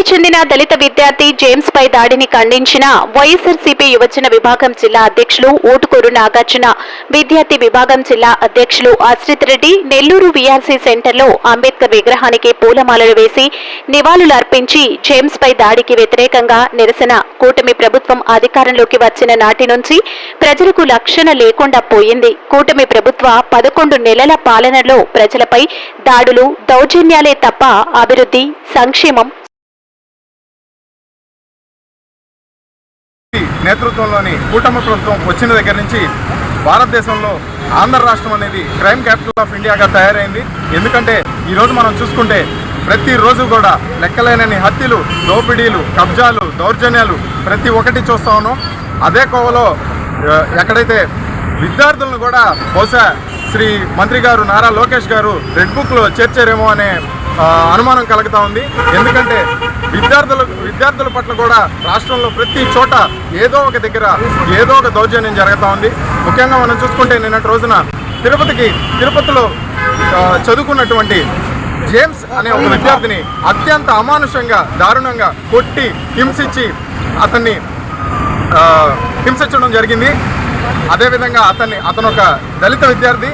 చెన్నైకి చెందిన దళిత విద్యార్థి జేమ్స్ పై దాడిని ఖండించిన వైఎస్ఆర్సీపీ యువజన విభాగం జిల్లా అధ్యక్షులు ఊటుకూరు నాగార్జున విద్యార్థి విభాగం జిల్లా అధ్యక్షులు ఆశ్రిత్ రెడ్డి నెల్లూరు వీఆర్సీ సెంటర్లో అంబేద్కర్ విగ్రహానికి పూలమాలలు వేసి నివాళులు అర్పించి జేమ్స్ పై దాడికి వ్యతిరేకంగా నిరసన. కూటమి ప్రభుత్వం అధికారంలోకి వచ్చిన నాటి నుంచి ప్రజలకు లక్షణ లేకుండా పోయింది. కూటమి ప్రభుత్వ పదకొండు నెలల పాలనలో ప్రజలపై దాడులు దౌర్జన్యాలే తప్ప అభివృద్ధి సంక్షేమం నేతృత్వంలోని కూటమి ప్రభుత్వం వచ్చిన దగ్గర నుంచి భారతదేశంలో ఆంధ్ర రాష్ట్రం అనేది క్రైమ్ క్యాపిటల్ ఆఫ్ ఇండియాగా తయారైంది. ఎందుకంటే ఈరోజు మనం చూసుకుంటే ప్రతిరోజు కూడా లెక్కలేనని హత్యలు దోపిడీలు కబ్జాలు దౌర్జన్యాలు ప్రతి ఒక్కటి చూస్తా ఉన్నాం. అదే కోవలో ఎక్కడైతే విద్యార్థులను కూడా బహుశా శ్రీ మంత్రి గారు నారా లోకేష్ గారు రెడ్ బుక్లో చేర్చారేమో అనే అనుమానం కలుగుతూ ఉంది. ఎందుకంటే విద్యార్థుల విద్యార్థుల పట్ల కూడా రాష్ట్రంలో ప్రతి చోట ఏదో ఒక దగ్గర ఏదో ఒక దౌర్జన్యం జరుగుతూ ఉంది. ముఖ్యంగా మనం చూసుకుంటే నిన్నటి రోజున తిరుపతికి తిరుపతిలో చదువుకున్నటువంటి జేమ్స్ అనే ఒక విద్యార్థిని అత్యంత అమానుషంగా దారుణంగా కొట్టి హింసించి అతన్ని హింసించడం జరిగింది. అదేవిధంగా అతన్ని అతను ఒక దళిత విద్యార్థి.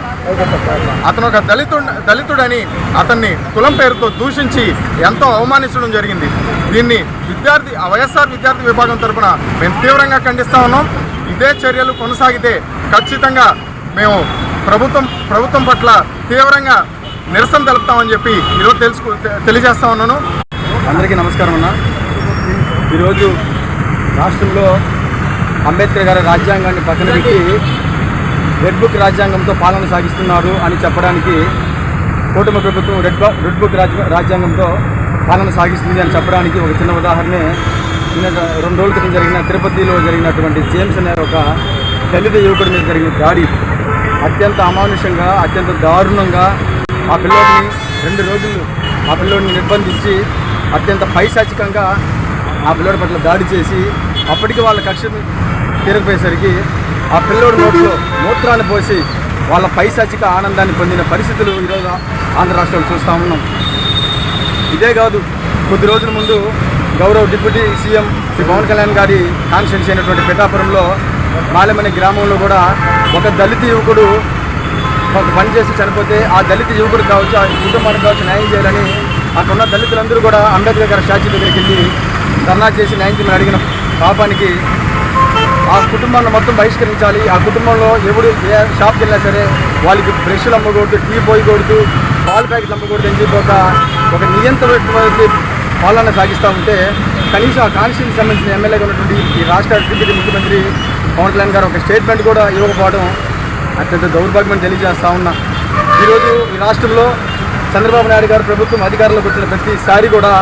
అతను ఒక దళితుడు దళితుడని అతన్ని కులం పేరుతో దూషించి ఎంతో అవమానించడం జరిగింది. దీన్ని విద్యార్థి వైఎస్ఆర్ విద్యార్థి విభాగం తరపున మేము తీవ్రంగా ఖండిస్తా ఉన్నాం. ఇదే చర్యలు కొనసాగితే ఖచ్చితంగా మేము ప్రభుత్వం ప్రభుత్వం పట్ల తీవ్రంగా నిరసన తెలుపుతామని చెప్పి ఈరోజు తెలుసుకు తెలియజేస్తా ఉన్నాను. అందరికీ నమస్కారం అన్న. ఈరోజు రాష్ట్రంలో అంబేద్కర్ గారి రాజ్యాంగాన్ని పక్కన పెట్టి రెడ్ బుక్ రాజ్యాంగంతో పాలన సాగిస్తున్నారు అని చెప్పడానికి కూటమి ప్రభుత్వం రెడ్ రెడ్ బుక్ రాజ్య రాజ్యాంగంతో పాలన సాగిస్తుంది అని చెప్పడానికి ఒక చిన్న ఉదాహరణే. నిన్న రెండు రోజుల క్రితం జరిగిన తిరుపతిలో జరిగినటువంటి జేమ్స్ అనే ఒక దళిత యువకుడి మీద జరిగిన దాడి. అత్యంత అమానుషంగా అత్యంత దారుణంగా ఆ పిల్లోడిని రెండు రోజులు ఆ పిల్లోడిని నిర్బంధించి అత్యంత పైశాచికంగా ఆ పిల్లోడి పట్ల దాడి చేసి అప్పటికి వాళ్ళ కక్ష తీరకపోయేసరికి ఆ పిల్లోడి నోట్లో మూత్రాన్ని పోసి వాళ్ళ పైశాచిక ఆనందాన్ని పొందిన పరిస్థితులు ఈరోజు ఆంధ్ర రాష్ట్రంలో చూస్తూ ఉన్నాం. ఇదే కాదు కొద్ది రోజుల ముందు గౌరవ డిప్యూటీ సీఎం శ్రీ పవన్ కళ్యాణ్ గారి కాన్స్టిట్యూన్సీ అయినటువంటి పిఠాపురంలో మాలెమని గ్రామంలో కూడా ఒక దళిత యువకుడు ఒక పని చేసి చనిపోతే ఆ దళిత యువకుడు కావచ్చు ఆ కుటుంబానికి కావచ్చు న్యాయం చేయాలని అక్కడ ఉన్న దళితులందరూ కూడా అంబేద్కర్ గారి స్టాచ్యూ దగ్గరికి వెళ్ళి ధర్నా చేసి న్యాయం చేయమని అడిగిన. పాపానికి ఆ కుటుంబాన్ని మొత్తం బహిష్కరించాలి. ఆ కుటుంబంలో ఎవడు ఏ షాప్కి వెళ్ళినా సరే వాళ్ళకి బ్రష్లు అమ్మకూడదు టీ పోయకూడదు పాలు ప్యాకెట్లు అమ్మకూడదు అని చెప్పి ఒక ఒక నియంత్రణ పాలన సాగిస్తూ ఉంటే కనీసం ఆ కాన్స్టిట్యూన్సీ సంబంధించిన ఎమ్మెల్యేగా ఉన్నటువంటి ఈ రాష్ట్ర డిప్యూటీ ముఖ్యమంత్రి పవన్ కళ్యాణ్ గారు ఒక స్టేట్మెంట్ కూడా ఇవ్వకపోవడం అత్యంత దౌర్భాగ్యం తెలియజేస్తూ ఉన్నా. ఈరోజు ఈ రాష్ట్రంలో చంద్రబాబు నాయుడు గారు ప్రభుత్వం అధికారంలోకి వచ్చిన ప్రతిసారి కూడా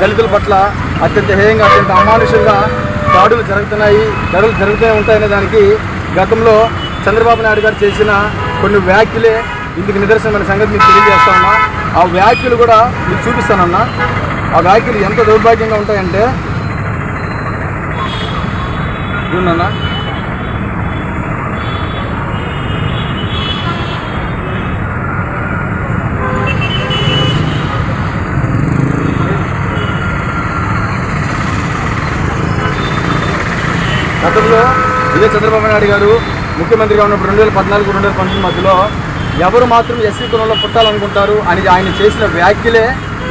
దళితుల పట్ల అత్యంత హేయంగా అత్యంత అమానుషంగా దాడులు జరుగుతున్నాయి దాడులు జరుగుతూనే ఉంటాయనే దానికి గతంలో చంద్రబాబు నాయుడు గారు చేసిన కొన్ని వ్యాఖ్యలే ఇందుకు నిదర్శనమైన సంగతి మీకు తెలియజేస్తా ఉన్నా. ఆ వ్యాఖ్యలు కూడా మీకు చూపిస్తానన్నా ఆ వ్యాఖ్యలు ఎంత దౌర్భాగ్యంగా ఉంటాయంటే చూడన్నా గతంలో ఇదే చంద్రబాబు నాయుడు గారు ముఖ్యమంత్రిగా ఉన్నప్పుడు రెండు వేల పద్నాలుగు రెండు వేల పంతొమ్మిది మధ్యలో ఎవరు మాత్రం ఎస్సీ కులంలో పుట్టాలనుకుంటారు అని ఆయన చేసిన వ్యాఖ్యలే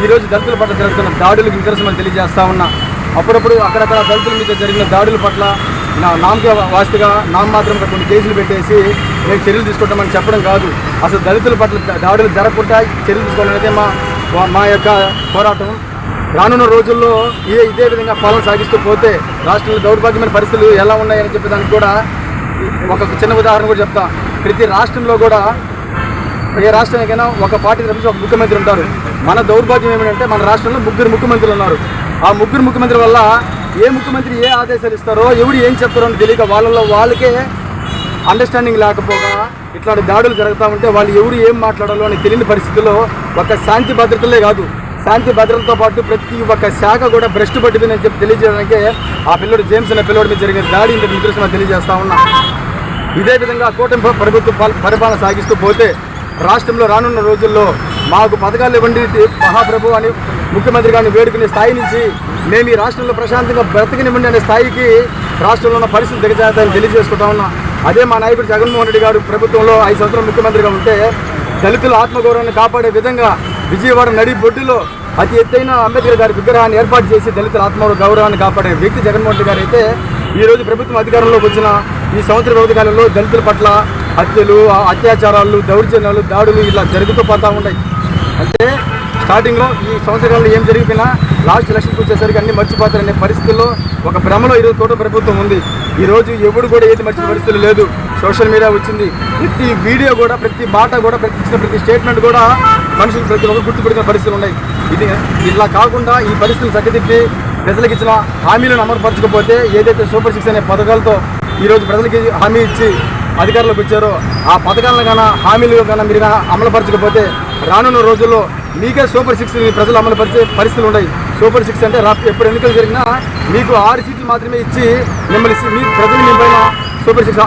ఈరోజు దళితుల పట్ల జరుగుతున్న దాడులకు నిదర్శనం తెలియజేస్తా ఉన్నా. అప్పుడప్పుడు అక్కడక్కడ దళితుల మీద జరిగిన దాడుల పట్ల నా నామక వాస్తుగా నామ మాత్రం కొన్ని కేసులు పెట్టేసి మేము చర్యలు తీసుకుంటామని చెప్పడం కాదు. అసలు దళితుల పట్ల దాడులు జరగకుండా చర్యలు తీసుకోవాలనేదే మా మా యొక్క పోరాటం. రానున్న రోజుల్లో ఇదే ఇదే విధంగా పాలన సాగిస్తూ పోతే రాష్ట్రంలో దౌర్భాగ్యమైన పరిస్థితులు ఎలా ఉన్నాయని చెప్పేదానికి కూడా ఒక చిన్న ఉదాహరణ కూడా చెప్తా. ప్రతి రాష్ట్రంలో కూడా ఏ రాష్ట్రానికైనా ఒక పార్టీ తరఫున ఒక ముఖ్యమంత్రి ఉంటారు. మన దౌర్భాగ్యం ఏమిటంటే మన రాష్ట్రంలో ముగ్గురు ముఖ్యమంత్రులు ఉన్నారు. ఆ ముగ్గురు ముఖ్యమంత్రి వల్ల ఏ ముఖ్యమంత్రి ఏ ఆదేశాలు ఇస్తారో ఎవరు ఏం చెప్తారో అని తెలియక వాళ్ళలో వాళ్ళకే అండర్స్టాండింగ్ లేకపోగా ఇట్లాంటి దాడులు జరుగుతూ ఉంటే వాళ్ళు ఎవరు ఏం మాట్లాడాలో అని తెలియని పరిస్థితుల్లో ఒక శాంతి భద్రతలే కాదు. శాంతి భద్రతతో పాటు ప్రతి ఒక్క శాఖ కూడా భ్రష్టు పట్టిందని చెప్పి తెలియజేయడానికి ఆ పిల్లడు జేమ్స్ అనే పిల్లడి మీద జరిగిన దాడి ఇంత నిదర్శనం తెలియజేస్తా ఉన్నా. ఇదే విధంగా కూటమి ప్రభుత్వం పరిపాలన సాగిస్తూ పోతే రాష్ట్రంలో రానున్న రోజుల్లో మాకు పథకాలు ఇవ్వండి మహాప్రభు అని ముఖ్యమంత్రి గారిని వేడుకునే స్థాయి నుంచి మేము ఈ రాష్ట్రంలో ప్రశాంతంగా బ్రతకనివ్వండి అనే స్థాయికి రాష్ట్రంలో ఉన్న పరిస్థితి దిగజారుతాయని తెలియజేసుకుంటా ఉన్నా. అదే మా నాయకుడు జగన్మోహన్ రెడ్డి గారు ప్రభుత్వంలో ఐదు సంవత్సరాలు ముఖ్యమంత్రిగా ఉంటే దళితుల ఆత్మగౌరవాన్ని కాపాడే విధంగా విజయవాడ నడి బొడ్డులో అతి ఎత్తైన అంబేద్కర్ గారి విగ్రహాన్ని ఏర్పాటు చేసి దళితుల ఆత్మ గౌరవాన్ని కాపాడే వ్యక్తి జగన్మోహన్ రెడ్డి గారు అయితే ఈరోజు ప్రభుత్వం అధికారంలోకి వచ్చిన ఈ సంవత్సర వ్యవధి కాలంలో దళితుల పట్ల హత్యలు అత్యాచారాలు దౌర్జన్యాలు దాడులు ఇలా జరుగుతూ పోతూ ఉన్నాయి. అంటే స్టార్టింగ్లో ఈ సంవత్సరాల్లో ఏం జరిగిపోయినా లాస్ట్ ఎలక్షన్కి వచ్చేసరికి అన్ని మర్చిపోతారనే పరిస్థితుల్లో ఒక భ్రమలో ఈరోజు కూటమి ప్రభుత్వం ఉంది. ఈరోజు ఎవడు కూడా ఏది మర్చిన పరిస్థితులు లేదు. సోషల్ మీడియా వచ్చింది. ప్రతి వీడియో కూడా ప్రతి మాట కూడా ప్రతి ఇచ్చిన ప్రతి స్టేట్మెంట్ కూడా మనుషులు ప్రతి ఒక్కరు గుర్తుపెట్టిన పరిస్థితులు ఉన్నాయి. ఇది ఇలా కాకుండా ఈ పరిస్థితులు చక్కదిప్పి ప్రజలకు ఇచ్చిన హామీలను అమలుపరచకపోతే ఏదైతే సూపర్ సిక్స్ అనే పథకాలతో ఈరోజు ప్రజలకి హామీ ఇచ్చి అధికారులకు వచ్చారో ఆ పథకాలను కానీ హామీలు గాన మీరు అమలుపరచకపోతే రానున్న రోజుల్లో మీకే సూపర్ సిక్స్ ప్రజలు అమలుపరిచే పరిస్థితులు ఉన్నాయి. సూపర్ సిక్స్ అంటే రా ఎప్పుడు ఎన్నికలు జరిగినా మీకు ఆరు సీట్లు మాత్రమే ఇచ్చి మిమ్మల్ని మీ ప్రజలు మీ సూపర్ సిక్స్